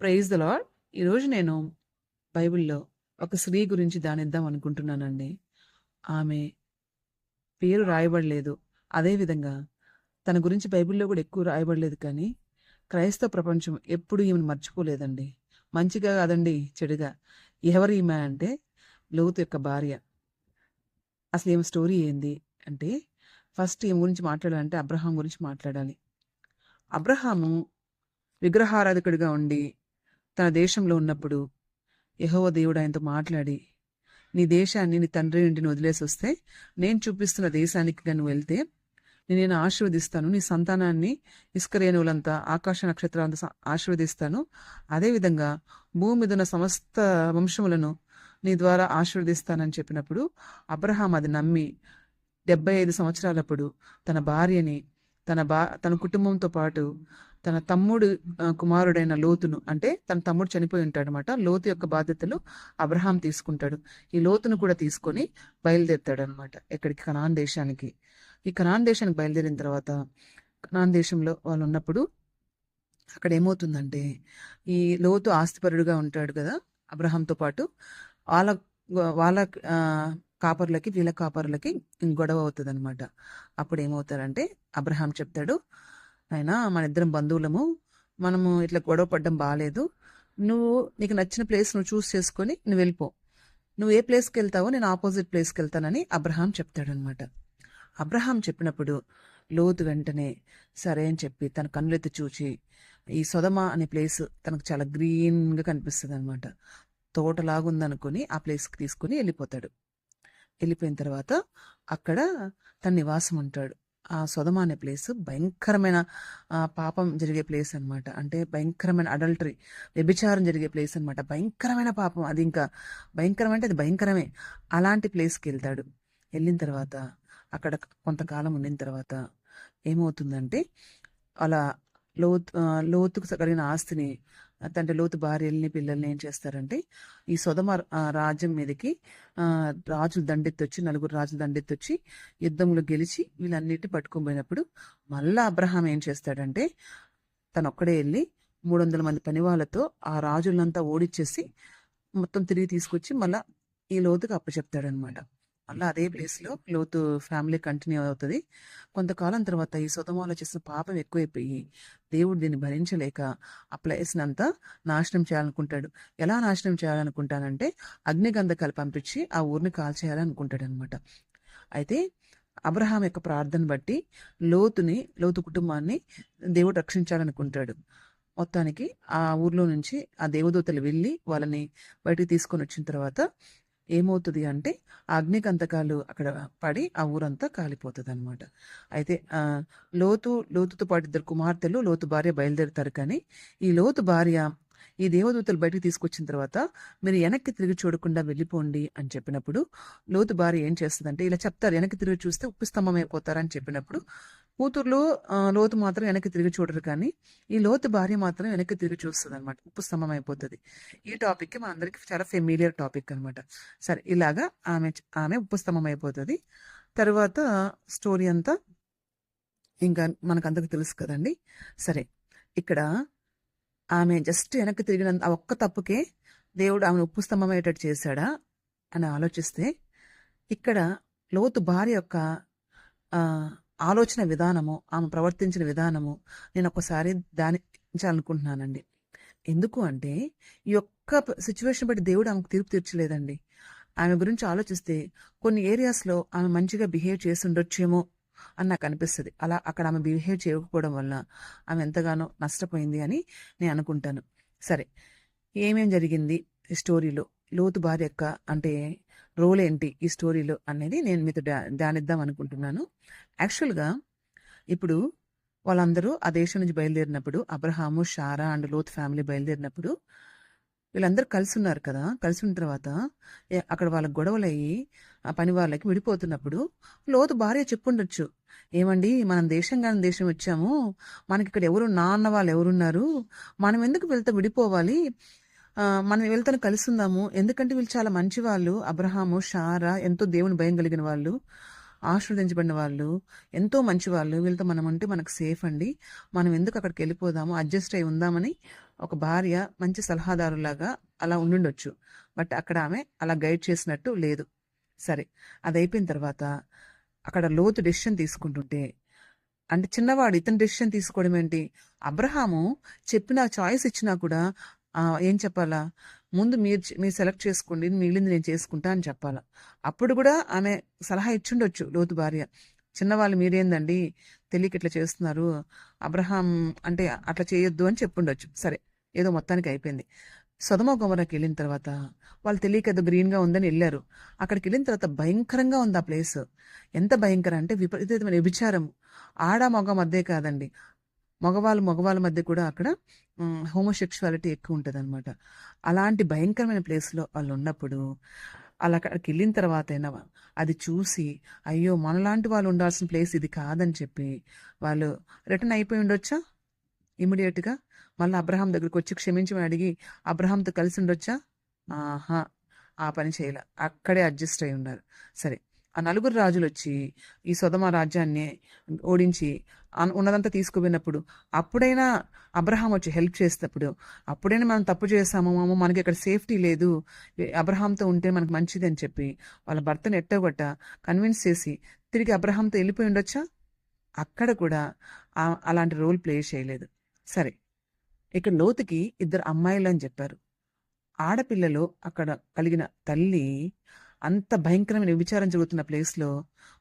Praise the lord ఈరోజు నేను బైబిల్లో ఒక స్త్రీ గురించి దానిద్దాం అనుకుంటున్నానండి. ఆమె పేరు రాయబడలేదు. అదేవిధంగా తన గురించి బైబిల్లో కూడా ఎక్కువ రాయబడలేదు కానీ క్రైస్తవ ప్రపంచం ఎప్పుడు ఈమెను మర్చిపోలేదండి. మంచిగా కాదండి చెడుగా. ఎవరు ఈమె అంటే లోతు యొక్క భార్య. అసలు ఏమి స్టోరీ ఏంది అంటే ఫస్ట్ ఈమె గురించి మాట్లాడాలంటే అబ్రహాం గురించి మాట్లాడాలి. అబ్రహాము విగ్రహారాధకుడిగా ఉండి తన దేశంలో ఉన్నప్పుడు యహోవ దేవుడు ఆయనతో మాట్లాడి నీ దేశాన్ని నీ తండ్రి ఇంటిని వదిలేసి వస్తే నేను చూపిస్తున్న దేశానికి కానీ వెళ్తే నేను ఆశీర్వదిస్తాను నీ సంతానాన్ని ఇస్కరేణువులంతా ఆకాశ నక్షత్రాలంతా ఆశీర్వదిస్తాను. అదేవిధంగా భూమి మీద ఉన్న సమస్త వంశములను నీ ద్వారా ఆశీర్వదిస్తానని చెప్పినప్పుడు అబ్రహాం అది నమ్మి డెబ్బై ఐదు సంవత్సరాలప్పుడు తన భార్యని తన బా తన కుటుంబంతో పాటు తన తమ్ముడు కుమారుడైన లోతును అంటే తన తమ్ముడు చనిపోయి ఉంటాడు అనమాట లోతు యొక్క బాధ్యతలు అబ్రహాం తీసుకుంటాడు. ఈ లోతును కూడా తీసుకొని బయలుదేరుతాడు అనమాట ఎక్కడికి? కనాన్ దేశానికి. ఈ కనాన్ దేశానికి బయలుదేరిన తర్వాత కనాన్ దేశంలో వాళ్ళు ఉన్నప్పుడు అక్కడ ఏమవుతుందంటే ఈ లోతు ఆస్తిపరుడుగా ఉంటాడు కదా అబ్రహాంతో పాటు. వాళ్ళ వాళ్ళ కాపర్లకి వీళ్ళ కాపర్లకి గొడవ అవుతుంది అనమాట అప్పుడు ఏమవుతారంటే అబ్రహాం చెప్తాడు అయినా మన ఇద్దరం బంధువులము మనము ఇట్లా గొడవ పడ్డం బాగాలేదు నువ్వు నీకు నచ్చిన ప్లేస్ నువ్వు చూస్ చేసుకొని నువ్వు వెళ్ళిపో. నువ్వు ఏ ప్లేస్కి వెళ్తావో నేను ఆపోజిట్ ప్లేస్కి వెళ్తానని అబ్రహాం చెప్తాడనమాట అబ్రహాం చెప్పినప్పుడు లోతు వెంటనే సరే అని చెప్పి తన కన్నులెత్తి చూచి ఈ సొదమ అనే ప్లేస్ తనకు చాలా గ్రీన్గా కనిపిస్తుంది అనమాట తోటలాగుందనుకొని ఆ ప్లేస్కి తీసుకుని వెళ్ళిపోతాడు. వెళ్ళిపోయిన తర్వాత అక్కడ తన నివాసం ఉంటాడు. ఆ సొదమ అనే ప్లేస్ భయంకరమైన పాపం జరిగే ప్లేస్ అనమాట అంటే భయంకరమైన అడల్టరీ వ్యభిచారం జరిగే ప్లేస్ అనమాట భయంకరమైన పాపం. అది ఇంకా భయంకరం అంటే అది భయంకరమే. అలాంటి ప్లేస్కి వెళ్తాడు. వెళ్ళిన తర్వాత అక్కడ కొంతకాలం ఉండిన తర్వాత ఏమవుతుందంటే అలా లోతు లోతుకు కలిగిన ఆస్తిని తండ్రి లోతు భార్యల్ని పిల్లల్ని ఏం చేస్తారంటే ఈ సొదమ రాజ్యం మీదకి రాజులు దండెత్తొచ్చి నలుగురు రాజులు దండెత్తొచ్చి యుద్ధంలో గెలిచి వీళ్ళన్నిటిని పట్టుకుపోయినప్పుడు మళ్ళా అబ్రహాం ఏం చేస్తాడంటే తను ఒక్కడే వెళ్ళి మూడు వందల మంది పనివాళ్ళతో ఆ రాజులంతా ఓడిచ్చేసి మొత్తం తిరిగి తీసుకొచ్చి మళ్ళా ఈ లోతుకి అప్పచెప్తాడనమాట. మళ్ళీ అదే ప్లేస్లో లోతు ఫ్యామిలీ కంటిన్యూ అవుతుంది. కొంతకాలం తర్వాత ఈ సుతమాలో చేసిన పాపం ఎక్కువైపోయి దేవుడు దీన్ని భరించలేక ఆ ప్లేస్ని అంతా నాశనం చేయాలనుకుంటాడు. ఎలా నాశనం చేయాలనుకుంటానంటే అగ్నిగంధకాలు పంపించి ఆ ఊరిని కాల్చేయాలనుకుంటాడు అనమాట అయితే అబ్రహాం యొక్క ప్రార్థన బట్టి లోతుని లోతు కుటుంబాన్ని దేవుడు రక్షించాలనుకుంటాడు. మొత్తానికి ఆ ఊర్లో నుంచి ఆ దేవదూతలు వెళ్ళి వాళ్ళని బయటికి తీసుకొని వచ్చిన తర్వాత ఏమవుతుంది అంటే అగ్నికంతకాలు అక్కడ పడి ఆ ఊరంతా కాలిపోతుంది అనమాట అయితే లోతు లోతుతో పాటు ఇద్దరు కుమార్తెలు లోతు భార్య బయలుదేరుతారు కానీ ఈ లోతు భార్య ఈ దేవదూతలు బయటకు తీసుకొచ్చిన తర్వాత మీరు వెనక్కి తిరిగి చూడకుండా వెళ్ళిపోండి అని చెప్పినప్పుడు లోతు భార్య ఏం చేస్తుందంటే ఇలా చెప్తారు వెనక్కి తిరిగి చూస్తే ఉప్పు స్తంభం అయిపోతారని చెప్పినప్పుడు కూతుర్లు లోతు మాత్రం వెనక్కి తిరిగి చూడరు కానీ ఈ లోతు భార్య మాత్రం వెనక్కి తిరిగి చూస్తుంది అనమాట ఉపశమం అయిపోతుంది. ఈ టాపిక్కి మన అందరికి చాలా ఫెమిలియర్ టాపిక్ అనమాట సరే ఇలాగా ఆమె ఆమె ఉపశమం అయిపోతుంది. తర్వాత స్టోరీ అంతా ఇంకా మనకందరికి తెలుసు కదండి. సరే ఇక్కడ ఆమె జస్ట్ వెనక్కి తిరిగిన ఆ ఒక్క తప్పుకే దేవుడు ఆమెను ఉప్పు స్తంభం అయ్యేటట్టు చేశాడా అని ఆలోచిస్తే ఇక్కడ లోతు భార్య యొక్క ఆలోచన విధానము ఆమె ప్రవర్తించిన విధానము నేను ఒకసారి ధ్యానించాలనుకుంటున్నానండి. ఎందుకు అంటే ఈ యొక్క సిచ్యువేషన్ బట్టి దేవుడు ఆమెకు తీర్పు తీర్చలేదండి. ఆమె గురించి ఆలోచిస్తే కొన్ని ఏరియాస్లో ఆమె మంచిగా బిహేవ్ చేసి ఉండొచ్చేమో అని నాకు అనిపిస్తుంది. అలా అక్కడ ఆమె బిహేవ్ చేయకపోవడం వల్ల ఆమె ఎంతగానో నష్టపోయింది అని నేను అనుకుంటాను. సరే ఏమేం జరిగింది స్టోరీలో లోతు భార్య యొక్క అంటే రోల్ ఏంటి ఈ స్టోరీలో అనేది నేను మీతో ధ్యా ధ్యానిద్దాం అనుకుంటున్నాను. యాక్చువల్గా ఇప్పుడు వాళ్ళందరూ ఆ దేశం నుంచి బయలుదేరినప్పుడు Abraham Sarah and Lot family బయలుదేరినప్పుడు వీళ్ళందరూ కలిసి ఉన్నారు కదా. కలిసి ఉన్న తర్వాత అక్కడ వాళ్ళకి గొడవలు అయ్యి ఆ పని వాళ్ళకి విడిపోతున్నప్పుడు లోతు భార్య చెప్పుండొచ్చు. ఏమండి మనం దేశం కాని దేశం వచ్చాము. మనకి ఇక్కడ ఎవరు నాన్న వాళ్ళు ఎవరున్నారు? మనం ఎందుకు వెళ్తే విడిపోవాలి? మనం వెళ్తాను కలిసి ఉందాము ఎందుకంటే వీళ్ళు చాలా మంచి వాళ్ళు అబ్రహాము షారా ఎంతో దేవుని భయం కలిగిన వాళ్ళు. ఆశీర్వదించబడిన వాళ్ళు. ఎంతో మంచి వాళ్ళు వీళ్ళతో మనం ఉంటే మనకు సేఫ్ అండి. మనం ఎందుకు అక్కడికి వెళ్ళిపోదాము? అడ్జస్ట్ అయి ఉందామని ఒక భార్య మంచి సలహాదారులాగా అలా ఉండుండొచ్చు. బట్ అక్కడ ఆమె అలా గైడ్ చేసినట్టు లేదు. సరే అది అయిపోయిన తర్వాత అక్కడ లోతు డెసిషన్ తీసుకుంటుంటే అంటే చిన్నవాడు ఇతని డెసిషన్ తీసుకోవడం ఏంటి? అబ్రహాము చెప్పిన చాయిస్ ఇచ్చినా కూడా ఏం చెప్పాలా? ముందు మీరు మీరు సెలెక్ట్ చేసుకోండి మిగిలింది నేను చేసుకుంటా అని చెప్పాలా. అప్పుడు కూడా ఆమె సలహా ఇచ్చుండొచ్చు లోతు భార్య. చిన్నవాళ్ళు మీరేందండి? తెలియక ఇట్లా చేస్తున్నారు. అబ్రహాం అంటే అట్లా చేయొద్దు అని చెప్పుండొచ్చు. సరే ఏదో మొత్తానికి అయిపోయింది. సొదమ గుమరకి వెళ్ళిన తర్వాత వాళ్ళు తెలియక ఏదో గ్రీన్గా ఉందని వెళ్ళారు అక్కడికి వెళ్ళిన తర్వాత భయంకరంగా ఉంది ఆ ప్లేస్. ఎంత భయంకరం అంటే విపరీతమైన వ్యభిచారం ఆడ మగ మధ్య కాదండి. మగవాళ్ళు మగవాళ్ళ మధ్య కూడా అక్కడ హోమోసెక్షువాలిటీ ఎక్కువ ఉంటుంది అనమాట అలాంటి భయంకరమైన ప్లేస్లో వాళ్ళు ఉన్నప్పుడు అలా అక్కడికి వెళ్ళిన తర్వాత అయినా అది చూసి అయ్యో మనలాంటి వాళ్ళు ఉండాల్సిన ప్లేస్ ఇది కాదని చెప్పి వాళ్ళు రిటర్న్ అయిపోయి ఉండొచ్చా? ఇమీడియట్గా మళ్ళీ అబ్రహాం దగ్గరికి వచ్చి క్షమించమని అడిగి అబ్రహాంతో కలిసి ఉండొచ్చా? ఆహా ఆ పని చేయలే. అక్కడే అడ్జస్ట్ అయి ఉన్నారు. సరే. ఆ నలుగురు రాజులు వచ్చి ఈ సుధమ రాజ్యాన్ని ఓడించి ఉన్నదంతా తీసుకుపోయినప్పుడు అప్పుడైనా అబ్రహాం వచ్చి హెల్ప్ చేసేటప్పుడు అప్పుడైనా మనం తప్పు చేసాము మామ మనకి ఇక్కడ సేఫ్టీ లేదు అబ్రహాంతో ఉంటే మనకు మంచిది అని చెప్పి వాళ్ళ భర్తను ఎట్టగొట్ట కన్విన్స్ చేసి తిరిగి అబ్రహాంతో వెళ్ళిపోయి ఉండొచ్చా? అక్కడ కూడా అలాంటి రోల్ ప్లే చేయలేదు. సరే ఇక్కడ లోతుకి ఇద్దరు అమ్మాయిలు అని చెప్పారు. ఆడపిల్లలు అక్కడ కలిగిన తల్లి అంత భయంకరమైన విచారం జరుగుతున్న ప్లేస్లో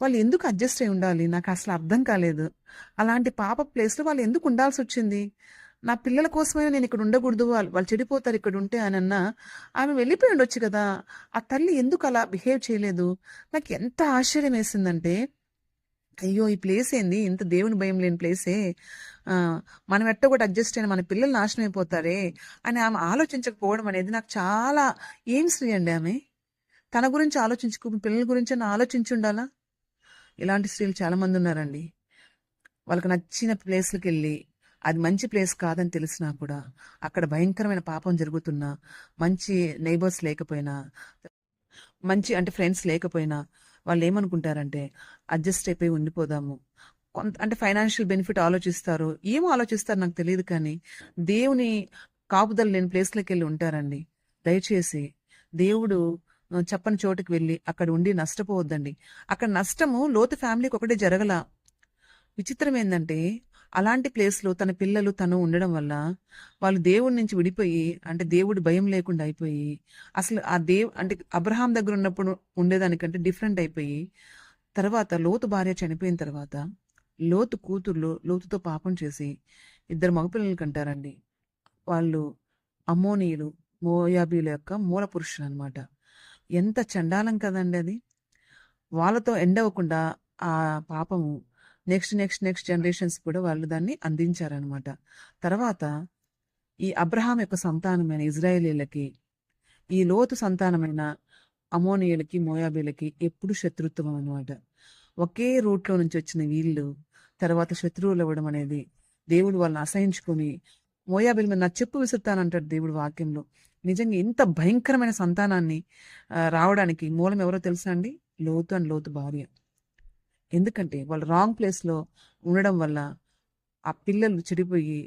వాళ్ళు ఎందుకు అడ్జస్ట్ అయి ఉండాలి? నాకు అసలు అర్థం కాలేదు. అలాంటి పాప ప్లేస్లో వాళ్ళు ఎందుకు ఉండాల్సి వచ్చింది? నా పిల్లల కోసమైనా నేను ఇక్కడ ఉండకూడదు. వాళ్ళు వాళ్ళు చెడిపోతారు ఇక్కడ ఉంటే అని అన్నా ఆమె వెళ్ళిపోయి ఉండొచ్చు కదా. ఆ తల్లి ఎందుకు అలా బిహేవ్ చేయలేదు? నాకు ఎంత ఆశ్చర్యం వేసిందంటే అయ్యో ఈ ప్లేస్ ఏంది? ఇంత దేవుని భయం లేని ప్లేసే. మనం ఎట్ట కూడా అడ్జస్ట్ అయిన మన పిల్లలు నాశనం అయిపోతారే అని ఆమె ఆలోచించకపోవడం అనేది నాకు చాలా ఏం శ్రీ అండి ఆమె. తన గురించి ఆలోచించుకో పిల్లల గురించి ఆలోచించి ఉండాలా? ఇలాంటి స్త్రీలు చాలామంది ఉన్నారండి. వాళ్ళకి నచ్చిన ప్లేస్లకు వెళ్ళి అది మంచి ప్లేస్ కాదని తెలిసినా కూడా అక్కడ భయంకరమైన పాపం జరుగుతున్నా మంచి నైబర్స్ లేకపోయినా మంచి అంటే ఫ్రెండ్స్ లేకపోయినా వాళ్ళు ఏమనుకుంటారంటే అడ్జస్ట్ అయిపోయి ఉండిపోదాము. కొంత అంటే ఫైనాన్షియల్ బెనిఫిట్ ఆలోచిస్తారు. ఏమో ఆలోచిస్తారు నాకు తెలియదు కానీ దేవుని కాపుదల లేని ప్లేస్లోకి వెళ్ళి ఉంటారండి. దయచేసి దేవుడు చెప్పని చోటుకి వెళ్ళి అక్కడ ఉండి నష్టపోవద్దండి. అక్కడ నష్టము లోతు ఫ్యామిలీకి ఒకటే జరగల. విచిత్రం ఏంటంటే అలాంటి ప్లేస్లో తన పిల్లలు తను ఉండడం వల్ల వాళ్ళు దేవుడి నుంచి విడిపోయి అంటే దేవుడి భయం లేకుండా అయిపోయి అసలు ఆ దేవ్ అంటే అబ్రహాం దగ్గర ఉన్నప్పుడు ఉండేదానికంటే డిఫరెంట్ అయిపోయి తర్వాత లోతు భార్య చనిపోయిన తర్వాత లోతు కూతుర్లు లోతుతో పాపం చేసి ఇద్దరు మగపిల్లలు కంటారండి. వాళ్ళు అమ్మోనీయులు మోయాబీల యొక్క మూల పురుషులు అనమాట ఎంత చండాలం కదండి అది. వాళ్ళతో ఎండ్ అవ్వకుండా ఆ పాపము నెక్స్ట్ నెక్స్ట్ నెక్స్ట్ జనరేషన్స్ కూడా వాళ్ళు దాన్ని అందించారనమాట. తర్వాత ఈ అబ్రహాం యొక్క సంతానమైన ఇజ్రాయేలీలకి ఈ లోతు సంతానమైన అమోనియులకి మోయాబీలకి ఎప్పుడు శత్రుత్వం అనమాట. ఒకే రూట్లో నుంచి వచ్చిన వీళ్ళు తర్వాత శత్రువులు అవ్వడం అనేది దేవుడు వాళ్ళని అసహించుకొని మోయాబీల మీద నా చెప్పు విసురుతానంటాడు దేవుడు వాక్యంలో. నిజంగా ఇంత భయంకరమైన సంతానాన్ని రావడానికి మూలం ఎవరో తెలుసా అండి? లోతు అండ్ లోతు భార్య. ఎందుకంటే వాళ్ళు రాంగ్ ప్లేస్లో ఉండడం వల్ల ఆ పిల్లలు చెడిపోయి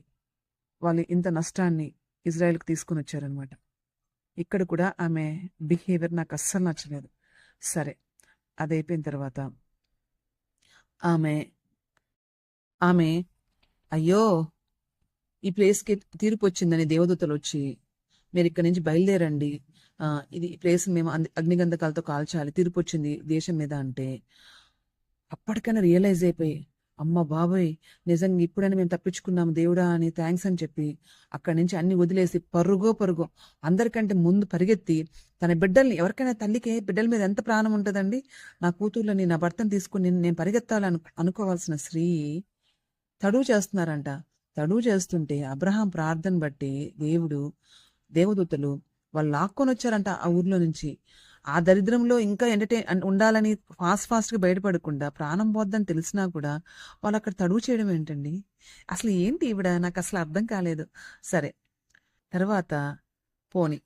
వాళ్ళు ఇంత నష్టాన్ని ఇజ్రాయెల్కి తీసుకొని వచ్చారనమాట ఇక్కడ కూడా ఆమె బిహేవియర్ నాకు అస్సలు నచ్చలేదు. సరే అది అయిపోయిన తర్వాత ఆమె ఆమె అయ్యో! ఈ ప్లేస్కి తీర్పు వచ్చిందని దేవదూతలు వచ్చి మీరు ఇక్కడి నుంచి బయలుదేరండి. ఇది ప్లేస్ మేము అగ్నిగంధకాలతో కాల్చాలి. తీర్పు వచ్చింది దేశం మీద అంటే. అప్పటికైనా రియలైజ్ అయిపోయి అమ్మ బాబోయ్ నిజంగా ఇప్పుడైనా మేము తప్పించుకున్నాము దేవుడా అని థ్యాంక్స్ అని చెప్పి అక్కడి నుంచి అన్ని వదిలేసి పరుగో పరుగో అందరికంటే ముందు పరిగెత్తి తన బిడ్డల్ని ఎవరికైనా తల్లికి బిడ్డల మీద ఎంత ప్రాణం ఉంటుందండి? నా కూతుర్లని నా భర్తను తీసుకుని నేను పరిగెత్తాలని అనుకోవాల్సిన స్త్రీ తడువు చేస్తున్నారంట. తడువు చేస్తుంటే అబ్రహాం ప్రార్థన బట్టి దేవుడు దేవదూతలు వాళ్ళు లాక్కొని వచ్చారంట ఆ ఊర్లో నుంచి. ఆ దరిద్రంలో ఇంకా ఎంటర్టైన్ ఉండాలని ఫాస్ట్ ఫాస్ట్గా బయటపడకుండా ప్రాణం పోద్దని తెలిసినా కూడా వాళ్ళు అక్కడ తడువు చేయడం ఏంటండి? అసలు ఏంటి ఈవిడ? నాకు అసలు అర్థం కాలేదు. సరే. తర్వాత పోని.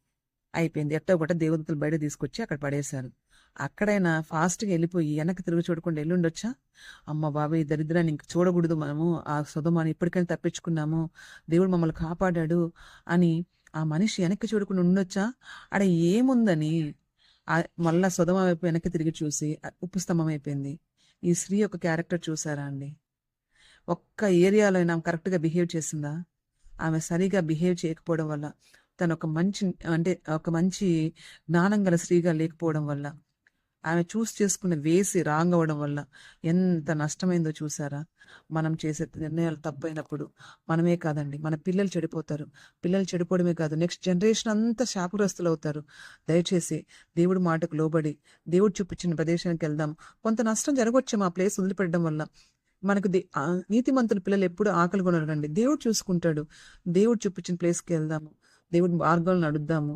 అయిపోయింది. ఎట్టో కూడా దేవదూతలు బయట తీసుకొచ్చి అక్కడ పడేశారు. అక్కడైనా ఫాస్ట్‌గా వెళ్ళిపోయి వెనక్కి తిరుగు చూడకుండా ఎల్లుండొచ్చా? అమ్మ బాబాయ్! దరిద్రాన్ని ఇంక చూడకూడదు మనము. ఆ సొదొమని ఇప్పటికైనా తప్పించుకున్నాము. దేవుడు మమ్మల్ని కాపాడాడు అని ఆ మనిషి వెనక్కి చూడకుండా ఉండొచ్చా? ఆడ ఏముందని మళ్ళా సుధమ వైపు వెనక్కి తిరిగి చూసి ఉప్పు స్తంభం అయిపోయింది. ఈ స్త్రీ యొక్క క్యారెక్టర్ చూసారా అండి? ఒక్క ఏరియాలో అయినా ఆమె కరెక్ట్‌గా బిహేవ్ చేసిందా? ఆమె సరిగా బిహేవ్ చేయకపోవడం వల్ల, తను ఒక మంచి అంటే ఒక మంచి జ్ఞానం గల స్త్రీగా లేకపోవడం వల్ల, ఆమె చూస్ చేసుకున్న వేసి రాంగ్ అవ్వడం వల్ల ఎంత నష్టమైందో చూసారా? మనం చేసే నిర్ణయాలు తప్పైనప్పుడు మనమే కాదండి మన పిల్లలు చెడిపోతారు. పిల్లలు చెడిపోవడమే కాదు నెక్స్ట్ జనరేషన్ అంతా శాపగ్రస్తులవుతారు. దయచేసి దేవుడి మాటకు లోబడి, దేవుడు చూపించిన ప్రదేశానికి వెళ్దాం. కొంత నష్టం జరగవచ్చు మా ప్లేస్ వదిలిపెట్టడం వల్ల. మనకు దే నీతిమంతుల పిల్లలు ఎప్పుడు ఆకలి కొనరండి. దేవుడు చూసుకుంటాడు. దేవుడు చూపించిన ప్లేస్‌కి వెళ్దాము. దేవుడి మార్గాలను అడుద్దాము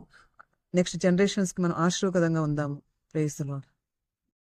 నెక్స్ట్ జనరేషన్స్‌కి మనం ఆశీర్వాదంగా ఉందాము. ప్రైజ్